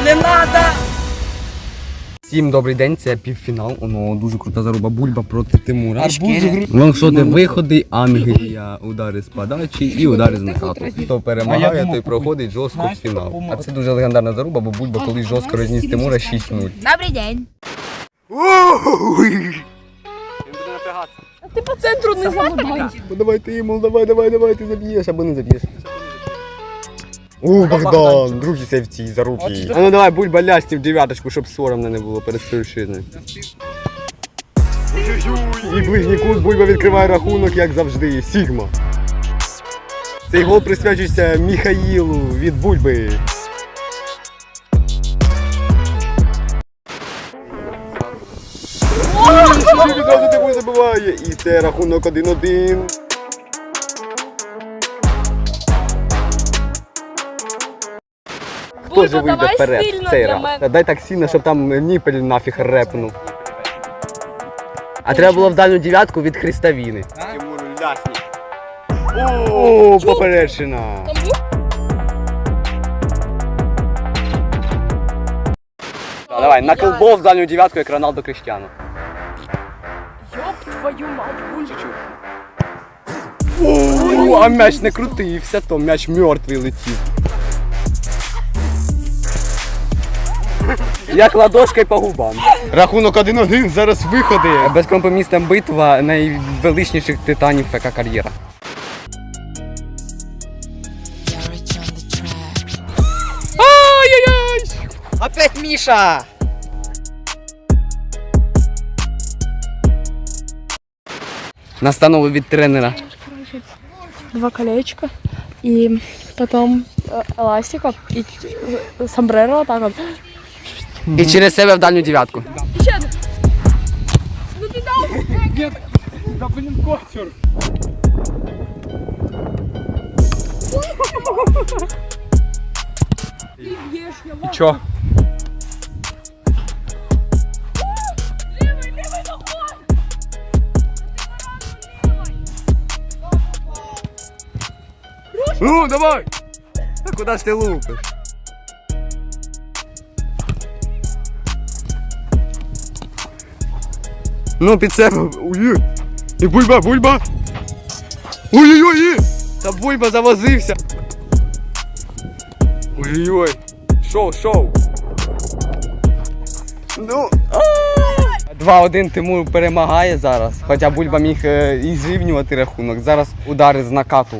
не надо! Всім добрий день, це півфінал. Воно дуже крута заруба бульба проти Тимура. Арбуз Лонгшоти виходи, Ангелія, удари з подачі і удари з накату. Хто перемагає, той проходить жорстко в фінал. А це дуже легендарна заруба, бо бульба колись жорстко розніс Тимура 6-0. Добрий день. Ти по центру не забувай. Давай ти йому, давай, давай, давай, ти заб'єш або не заб'єш. У, Богдан, другий це в цій. А ну давай, бульба лясти в дев'яточку, щоб соромно не було перед старшиною. І ближній кут бульба відкриває рахунок, як завжди. Сігма. Цей гол присвячується Міхаїлу від бульби. Відразу Тимур забиває. І це рахунок 1-1. Хто Бульба, ж вийде вперед в цей раз? Дай так сильно, щоб там ніпель нафіг репнув. А треба було в дальню дев'ятку від Христавіни. Тимуру лясні. О, поперечина. Давай, на колбов в дальню дев'ятку, як Роналдо Криштиану. Йоп твою мать. О, а м'яч не крутився, то м'яч мертвий летів. Як ладошкою по губам. Рахунок 1-1, зараз виходи. Безкомпромісна битва найвеличніших титанів ФК кар'єра. Ай-яй-яй! Опять Міша! Настанови від тренера. Два колечка и потом э, эластиков и э, сомбреро вот так вот. І через себе в дальню дев'ятку. Да блін, котер! І чо? Ну, давай! А куди ж ти лупиш? Ну, під себе. Ой. І бульба, бульба! Ой-ой-ой! Та бульба завозився! Ой-ой-ой! Шоу, шоу! Ну. 2-1 Тимур перемагає зараз. Хоча Бульба міг е, і зрівнювати рахунок. Зараз удари з накату.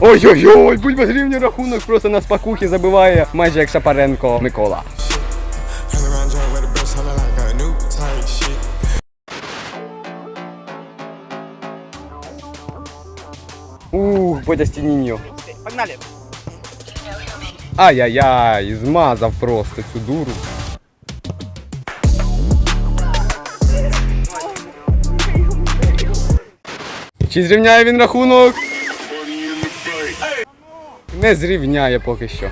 Ой-ой-ой, Бульба зрівнює рахунок, просто на спакухи забиває майже як Шапаренко Микола. Ух, Бодя Стініньо. Погнали! Ай-яй-яй, змазав просто цю дуру. Чи зрівняє він рахунок? Не зрівняє поки що.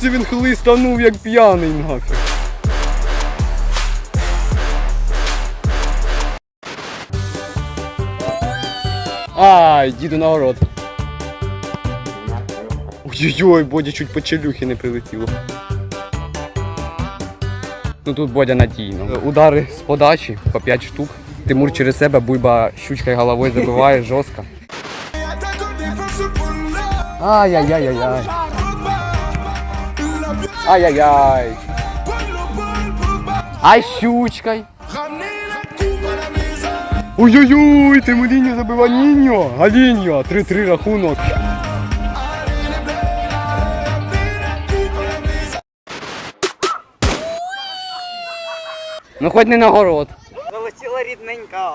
Це він хлистанув як п'яний нафіг. Ай, діду на город. Ой-ой-ой, Бодя чуть по челюхі не прилетіло. Ну тут Бодя надійно. Удари з подачі по 5 штук. Тимур через себе, буйба щучкою головою забиває жорстко. Ай-яй-яй-яй-яй. Ай-яй-яй. Ай, щучкой. Ой-ой-ой, Тимуріньо забива Ніньо. Галіньо, 3-3 рахунок. Ну хоч не на город. Залетіла рідненька!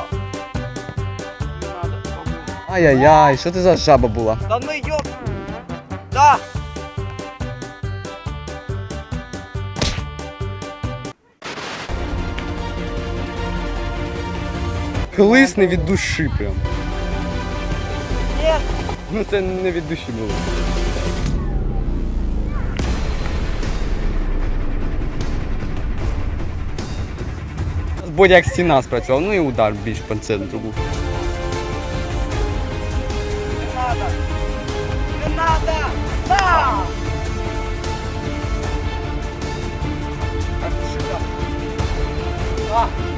Ай-яй-яй, що це за жаба була? Да ну йоп! Да! Колись не від душі прям. Ну це не від душі було. Бодя як стіна спрацював, ну і удар більш по центру був. Ah!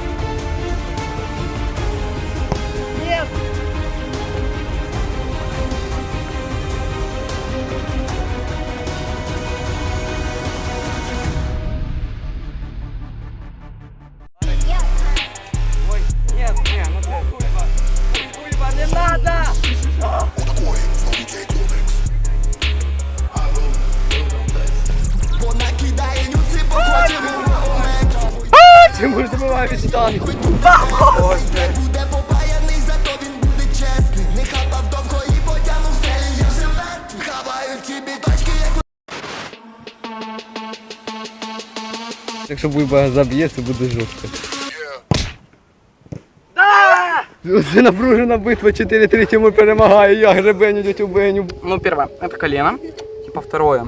Не надо! Тимур забиває від штангу. Якщо Буйба заб'є, це буде жорстко. Це напружена битва 4-3 Тимур перемагає, я гребеню, дядю Беню. Ну, первое, это колено. Типа второе.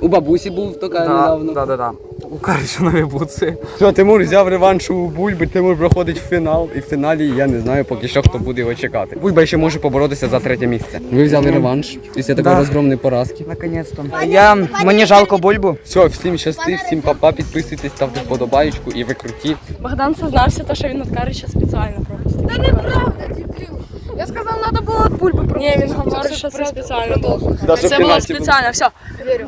У бабусі був така Да, недавно. да, да, да. У коричневой бутсы. Все, Тимур взяв реванш у Бульби, Тимур проходить в фінал, і в фіналі я не знаю поки що, хто буде його чекати. Бульба ще може поборотися за третє місце. Ви взяли реванш після такої Да. розгромної поразки. Наконец-то. Я, мені жалко бульбу. Все, всім щасти, всім папа, підписуйтесь, ставте вподобаєчку і ви круті. Богдан сознався, то, що він откарича спеціально просто. Та неправда, дебіл. Я сказав, треба було від бульби Ні, він говорить, що це спеціально було. Це було спеціально, все. Вірю.